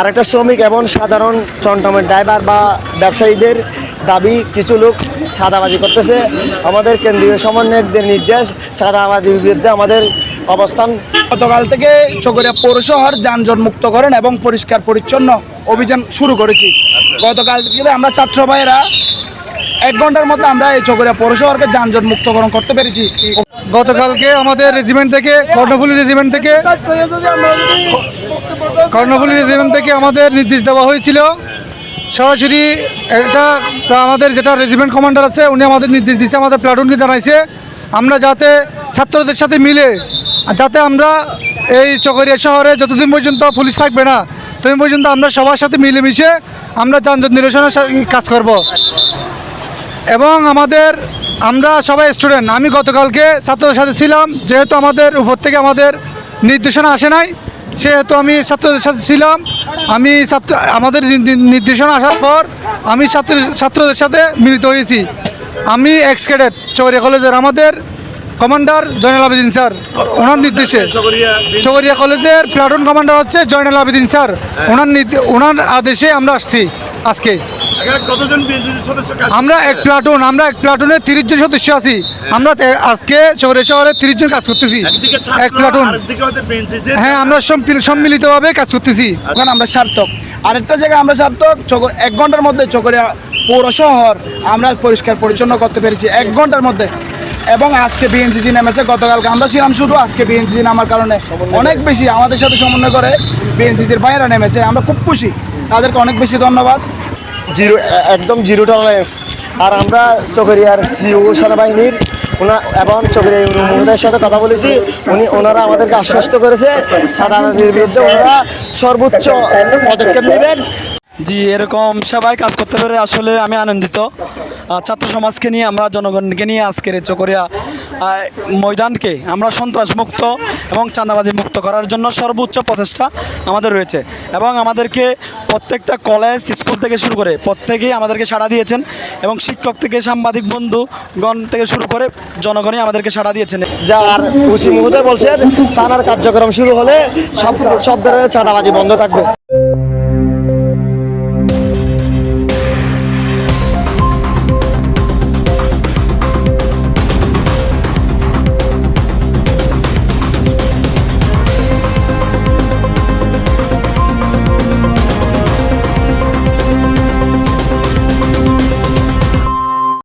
আর একটা শ্রমিক এবং সাধারণ টমটমের ড্রাইভার বা ব্যবসায়ীদের দাবি কিছু লোক ছাদাবাজি করতেছে। আমাদের কেন্দ্রীয় সমন্বয়কদের নির্দেশ ছাদাবাজির বিরুদ্ধে আমাদের অবস্থান। গতকাল থেকে চকরিয়া পৌরশহর যানজট মুক্ত করেন এবং পরিষ্কার পরিচ্ছন্ন অভিযান শুরু করেছি। গতকাল থেকে আমরা ছাত্র ভাইয়েরা এক ঘণ্টার মধ্যে আমরা এই চকরিয়া পৌরশহরকে যানজট মুক্তকরণ করতে পেরেছি। গতকালকে আমাদের রেজিমেন্ট থেকে কর্ণফুলি রেজিমেন্ট থেকে কর্ণফুলি রেজিমেন্ট থেকে আমাদের নির্দেশ দেওয়া হয়েছিল। সরাসরি এটা আমাদের যেটা রেজিমেন্ট কমান্ডার আছে, উনি আমাদের নির্দেশ দিয়েছে, আমাদের প্লাটুনকে জানাইছে। আমরা যাতে ছাত্রদের সাথে মিলে, যাতে আমরা এই চকরিয়া শহরে যতদিন পর্যন্ত পুলিশ থাকবে না, ততদিন পর্যন্ত আমরা সবার সাথে মিলেমিশে আমরা যানজট নিরসনের কাজ করব। এবং আমাদের, আমরা সবাই স্টুডেন্ট, আমি গতকালকে ছাত্রদের সাথে ছিলাম, যেহেতু আমাদের উপর থেকে আমাদের নির্দেশনা আসে নাই সেহেতু আমি ছাত্রদের সাথে ছিলাম। আমি ছাত্র আমাদের নির্দেশনা আসার পর আমি ছাত্র ছাত্রদের সাথে মিলিত হয়েছি। আমি এক্স ক্যাডেট চৌরিয়া কলেজের আমাদের কমান্ডার জয়নাল আবেদিন স্যার ওনার নির্দেশে। চৌরিয়া কলেজের প্লাটুন কমান্ডার হচ্ছে জয়নাল আবেদিন স্যার। ওনার নির্দে- ওনার আদেশে আমরা আসছি আজকে। এখানে কতজন বিএনপি সদস্য কাজ আমরা এক প্লাটুন আমরা এক প্লাটুনে তিরিশ জন সদস্য আছি। আমরা আজকে শহরে শহরে তিরিশ জন কাজ করতেছি। এক প্লাটুন। আরেকদিকে হচ্ছে বেঞ্চিসে হ্যাঁ আমরা সম্মিল- সম্মিলিতভাবে কাজ করতেছি। ওখানে আমরা সার্থক। আরেকটা জায়গায় আমরা সার্থক চকর এক ঘণ্টার মধ্যে চকরিয়া পৌর শহর আমরা পরিষ্কার পরিচ্ছন্ন করতে পেরেছি এক ঘণ্টার মধ্যে। এবং আজকে বিএনসিসি নেমেছে গতকালকে আমরা ছিলাম শুধু আজকে বিএনসিসি নামার কারণে। অনেক বেশি আমাদের সাথে সমন্বয় করে বিএনসিসির ভাইয়েরা নেমেছে আমরা খুব খুশি। তাদেরকে অনেক বেশি ধন্যবাদ। জিরো, একদম জিরো টলারেন্স আর আমরা চকরিয়ার সিও সেনাবাহিনীর ওনা এবং চকরিয়া মহোদয়ের সাথে কথা বলেছি। উনি, ওনারা আমাদেরকে আশ্বস্ত করেছে, ছাদাবাজির বিরুদ্ধে ওনারা সর্বোচ্চ পদক্ষেপ নেবেন। জি, এরকম সবাই কাজ করতে পেরে আসলে আমি আনন্দিত। ছাত্র সমাজকে নিয়ে, আমরা জনগণকে নিয়ে আজকের চকরিয়া ময়দানকে আমরা সন্ত্রাস মুক্ত এবং চাঁদাবাজি মুক্ত করার জন্য সর্বোচ্চ প্রচেষ্টা আমাদের রয়েছে। এবং আমাদেরকে প্রত্যেকটা কলেজ, স্কুল থেকে শুরু করে প্রত্যেকেই আমাদেরকে সাড়া দিয়েছেন এবং শিক্ষক থেকে সাংবাদিক, বন্ধুগণ থেকে শুরু করে জনগণই আমাদেরকে সাড়া দিয়েছেন। যার ওসি মহোদয় বলছেন থানার কার্যক্রম শুরু হলে সব সব ধরনের চাঁদাবাজি বন্ধ থাকবে।